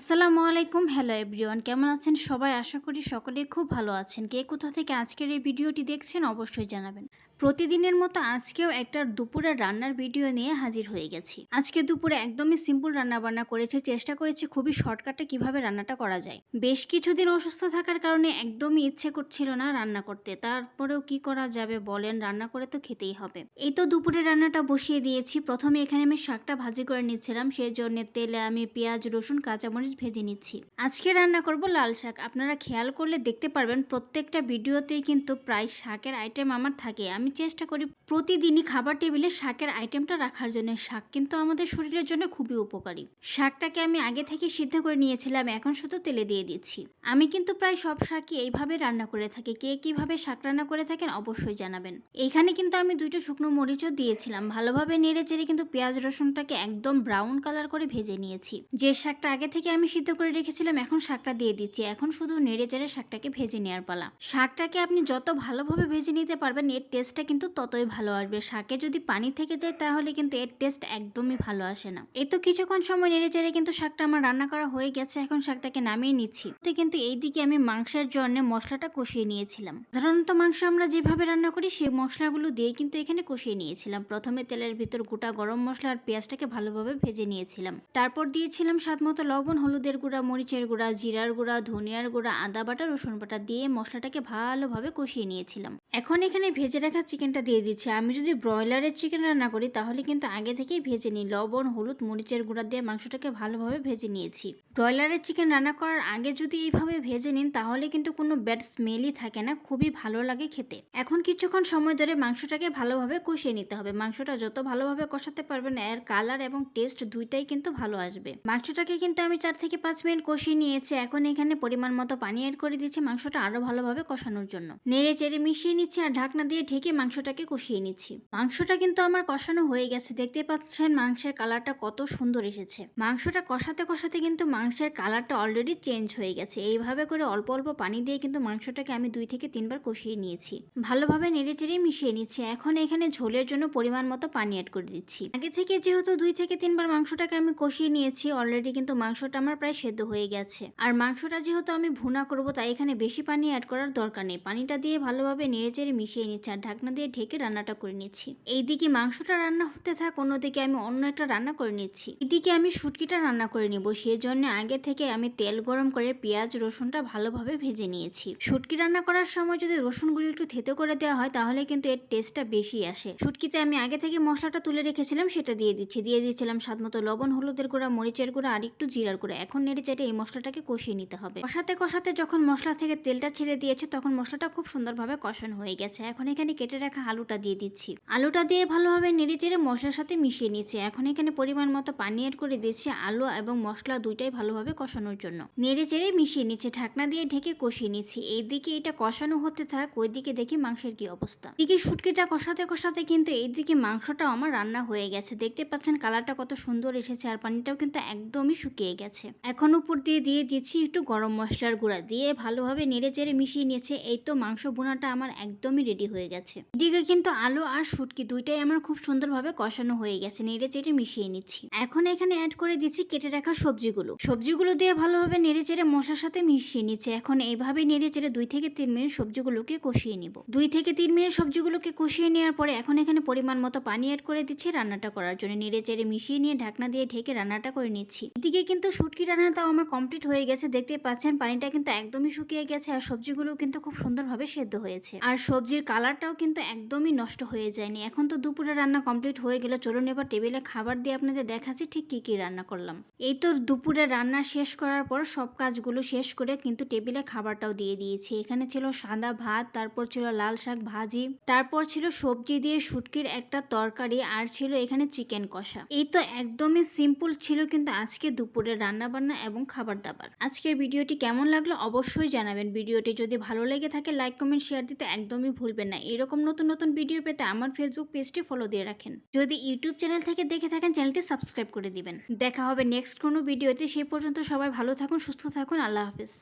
Was আসসালামু আলাইকুম। Hello everyone কেমন আছেন সবাই? আশা করি সকলেই খুব ভালো আছেন। কে কোথা থেকে আজকের এই ভিডিওটি দেখছেন অবশ্যই জানাবেন। প্রতিদিনের মতো আজকেও একটা দুপুরের রান্নার ভিডিও নিয়ে হাজির হয়ে গেছি। আজকে দুপুরে একদমই সিম্পল রান্না বান্না করেছি, চেষ্টা করেছি খুবই শর্টকাটে কীভাবে রান্নাটা করা যায়। বেশ কিছুদিন অসুস্থ থাকার কারণে একদমই ইচ্ছে করছিল না রান্না করতে। তারপরেও কি করা যাবে বলেন, রান্না করে তো খেতেই হবে। এই তো দুপুরে রান্নাটা বসিয়ে দিয়েছি। প্রথমে এখানে আমি শাকটা ভাজি করে নিচ্ছিলাম। সেই জন্য তেলে আমি পেঁয়াজ, রসুন, কাঁচামরিচ ভেজে নিচ্ছি। আজকে রান্না করব লাল শাক। আপনারা খেয়াল করলে দেখতে পারবেন, প্রত্যেকটা ভিডিওতেই কিন্তু প্রায় শাকের আইটেম আমার থাকে। আমি চেষ্টা করি প্রতিদিনই খাবার টেবিলে শাকের আইটেমটা রাখার জন্য। শাক কিন্তু আমাদের শরীরের জন্য খুবই উপকারী। শাকটাকে আমি আগে থেকে সিদ্ধ করে নিয়েছিলাম, এখন শুধু তেলে দিয়ে দিচ্ছি। আমি কিন্তু প্রায় সব শাকই এইভাবে রান্না করে থাকি। কে কীভাবে শাক রান্না করে থাকেন অবশ্যই জানাবেন। এইখানে কিন্তু আমি দুইটা শুকনো মরিচও দিয়েছিলাম। ভালোভাবে নেড়ে চেড়ে কিন্তু পেঁয়াজ রসুনটাকে একদম ব্রাউন কালার করে ভেজে নিয়েছি। যে শাকটা আগে থেকে আমি সিদ্ধ করে রেখেছিলাম, এখন শাকটা দিয়ে দিচ্ছি। এখন শুধু নেড়ে চেড়ে শাকটাকে ভেজে নেওয়ার পালা। শাকটাকে আপনি যত ভালোভাবে ভেজে নিতে পারবেন, এর টেস্টটা কিন্তু ততই ভালো আসবে। শাকে যদি পানি থেকে যায়, তাহলে কিন্তু এর টেস্ট একদমই ভালো আসে না। এই তো কিছুক্ষণ সময় নেড়ে চেড়ে কিন্তু শাকটা আমার রান্না করা হয়ে গেছে। এখন শাকটাকে নামিয়ে নিচ্ছি। তো কিন্তু এইদিকে আমি মাংসের জন্য মশলাটা কষিয়ে নিয়েছিলাম। সাধারণত মাংস আমরা যেভাবে রান্না করি, সেই মশলাগুলো দিয়ে কিন্তু এখানে কষিয়ে নিয়েছিলাম। প্রথমে তেলের ভিতর গোটা গরম মশলা আর পেঁয়াজটাকে ভালোভাবে ভেজে নিয়েছিলাম। তারপর দিয়েছিলাম স্বাদ মতো লবণ, হলুদের গুঁড়া, মরিচের গুঁড়া, জিরার গুঁড়া, ধনিয়ার গুঁড়া, আদা বাটা, রসুন বাটা দিয়ে মশলাটাকে ভালোভাবে কষিয়ে নিয়েছিলাম। এখন এখানে ভেজে রাখা চিকেনটা দিয়ে দিচ্ছি। আমি যদি ব্রয়লারের চিকেন রান্না করি, তাহলে কিন্তু আগে থেকেই ভেজে নিই। লবণ, হলুদ, মরিচের গুঁড়া দিয়ে মাংসটাকে ভালোভাবে ভেজে নিয়েছি। ব্রয়লারের চিকেন রান্না করার আগে যদি এইভাবে ভেজে নিন, তাহলে কিন্তু কোনো ব্যাড স্মেলই থাকে না। খুবই ভালো লাগে খেতে। এখন কিছুক্ষণ সময় ধরে মাংসটাকে ভালোভাবে কষিয়ে নিতে হবে। মাংসটা যত ভালোভাবে কষাতে পারবেন, এর কালার এবং টেস্ট দুইটাই কিন্তু ভালো আসবে। মাংসটাকে কিন্তু আমি চার থেকে পাঁচ মিনিট কষিয়ে নিয়েছে। এখন এখানে পরিমাণ মতো পানি অ্যাড করে দিচ্ছে মাংসটা আরও ভালোভাবে কষানোর জন্য। নেড়ে চেড়ে মিশিয়ে নিচ্ছি আর ঢাকনা দিয়ে ঢেকে মাংসটাকে কষিয়ে নিচ্ছি। মাংসটা কিন্তু আমার কষানো হয়ে গেছে। দেখতে পাচ্ছেন মাংসের কালারটা কত সুন্দর এসেছে। মাংসটা কষাতে কষাতে কিন্তু মাংসের কালারটা অলরেডি চেঞ্জ হয়ে গেছে। এইভাবে করে অল্প অল্প পানি দিয়ে কিন্তু মাংসটাকে আমি দুই থেকে তিনবার কষিয়ে নিয়েছি। ভালোভাবে নেড়ে চেড়ে মিশিয়ে নিচ্ছি। এখন এখানে ঝোলের জন্য পরিমাণ মতো পানি অ্যাড করে দিচ্ছি। আগে থেকে যেহেতু দুই থেকে তিনবার মাংসটাকে আমি কষিয়ে নিয়েছি অলরেডি কিন্তু মাংসটা আমার প্রায় সেদ্ধ হয়ে গেছে। আর মাংসটা যেহেতু আমি ভুনা করব, তাই এখানে বেশি পানি অ্যাড করার দরকার নেই। পানিটা দিয়ে ভালোভাবে নেড়ে চেড়ে মিশিয়ে নিচ্ছি আর ঢাকনা দিয়ে ঢেকে রান্নাটা করে নিচ্ছি। এইদিকে মাংসটা রান্না হতে থাক, অন্যদিকে আমি অন্য একটা রান্না করে নিচ্ছি। এদিকে আমি শুটকিটা রান্না করে নিব সেই জন্য আগে থেকে আমি তেল গরম করে পেঁয়াজ, রসুনটা ভালোভাবে ভেজে নিয়েছি। শুটকি রান্না করার সময় যদি রসুনগুলো একটু থেতো করে দেওয়া হয়, তাহলে কিন্তু এর টেস্টটা বেশি আসে। শুটকিতে আমি আগে থেকে মশলাটা তুলে রেখেছিলাম, সেটা দিয়ে দিচ্ছি। দিয়ে দিয়েছিলাম স্বাদ মতো লবণ, হলুদের গুঁড়া, মরিচের গুঁড়া আর একটু জিরার গুঁড়া এখন নেড়ে চেড়ে এই মশলাটাকে কষিয়ে নিতে হবে। কষাতে কষাতে যখন মশলা থেকে তেলটা ছেড়ে দিয়েছে, তখন মশলাটা খুব সুন্দরভাবে কষানো হয়ে গেছে। এখন এখানে কেটে রাখা আলুটা দিয়ে দিচ্ছি। আলুটা দিয়ে ভালোভাবে নেড়ে চেড়ে মশলার সাথে মিশিয়ে নিচ্ছি এখন এখানে পরিমাণ মতো পানি এড করে দিচ্ছি আলু এবং মশলা দুইটাই ভালোভাবে কষানোর জন্য। নেড়ে চেড়ে মিশিয়ে নিচ্ছে, ঢাকনা দিয়ে ঢেকে কষিয়ে নিচ্ছি। এইদিকে এটা কষানো হতে থাক, ওইদিকে দেখি মাংসের কি অবস্থা। এদিকে শুটকিটা কষাতে কষাতে কিন্তু এইদিকে মাংসটাও আমার রান্না হয়ে গেছে। দেখতে পাচ্ছেন কালারটা কত সুন্দর এসেছে আর পানিটাও কিন্তু একদমই শুকিয়ে গেছে। এখন উপর দিয়ে দিয়ে দিচ্ছি একটু গরম মশলার গুঁড়া দিয়ে ভালোভাবে নেড়ে চেড়ে মিশিয়ে নিয়েছে। এই তো মাংস বোনাটা আমার একদমই রেডি হয়ে গেছে। এদিকে কিন্তু আলু আর শুটকি দুইটাই আমার খুব সুন্দরভাবে কষানো হয়ে গেছে। নেড়ে চেড়ে মিশিয়ে নিচ্ছি। এখন এখানে অ্যাড করে দিচ্ছি কেটে রাখা সবজিগুলো। সবজিগুলো দিয়ে ভালোভাবে নেড়ে চেড়ে মশলার সাথে মিশিয়ে নিচ্ছে। এখন এইভাবে নেড়ে চেড়ে দুই থেকে তিন মিনিট সবজিগুলোকে কষিয়ে নিব। দুই থেকে তিন মিনিট সবজিগুলোকে কষিয়ে নেওয়ার পরে এখন এখানে পরিমাণ মতো পানি অ্যাড করে দিচ্ছি রান্নাটা করার জন্য। নেড়ে চেড়ে মিশিয়ে নিয়ে ঢাকনা দিয়ে ঢেকে রান্নাটা করে নিচ্ছি। এদিকে কিন্তু শুটকি রান্নাটাও আমার কমপ্লিট হয়ে গেছে। দেখতে পাচ্ছেন, পানিটা কিন্তু একদমই শুকিয়ে গেছে আর সবজিগুলো কিন্তু খুব সুন্দরভাবে সেদ্ধ হয়েছে। আর সবজির কালারটাও কিন্তু একদমই নষ্ট হয়ে যায়নি। এখন তো দুপুরে রান্না কমপ্লিট হয়ে গেলে। চলুন এবার টেবিলে খাবার দিয়ে আপনাদের দেখাচ্ছি ঠিক কি কি রান্না করলাম। এই তো দুপুরে রান্না শেষ করার পর সব কাজগুলো শেষ করে কিন্তু টেবিলে খাবারটাও দিয়ে দিয়েছি। এখানে ছিল সাদা ভাত, তারপর ছিল লাল শাক ভাজি, তারপর ছিল সবজি দিয়ে শুটকির একটা তরকারি, আর ছিল এখানে চিকেন কষা। এই তো একদমই সিম্পল ছিল কিন্তু আজকে দুপুরে রান্না বান্না এবং খাবার দাবার আজকের ভিডিওটি কেমন লাগল অবশ্যই জানাবেন। ভিডিওটি যদি ভালো লেগে থাকে, লাইক, কমেন্ট, শেয়ার দিতে একদমই ভুলবেন না। এরকম নতুন নতুন ভিডিও পেতে আমার ফেসবুক পেজটি ফলো দিয়ে রাখেন। যদি ইউটিউব চ্যানেল থেকে দেখে থাকেন চ্যানেলটি সাবস্ক্রাইব করে দিবেন। দেখা হবে নেক্সট কোনো ভিডিওতে। সেই পর্যন্ত সবাই ভালো থাকুন, সুস্থ থাকুন। আল্লাহ হাফিজ।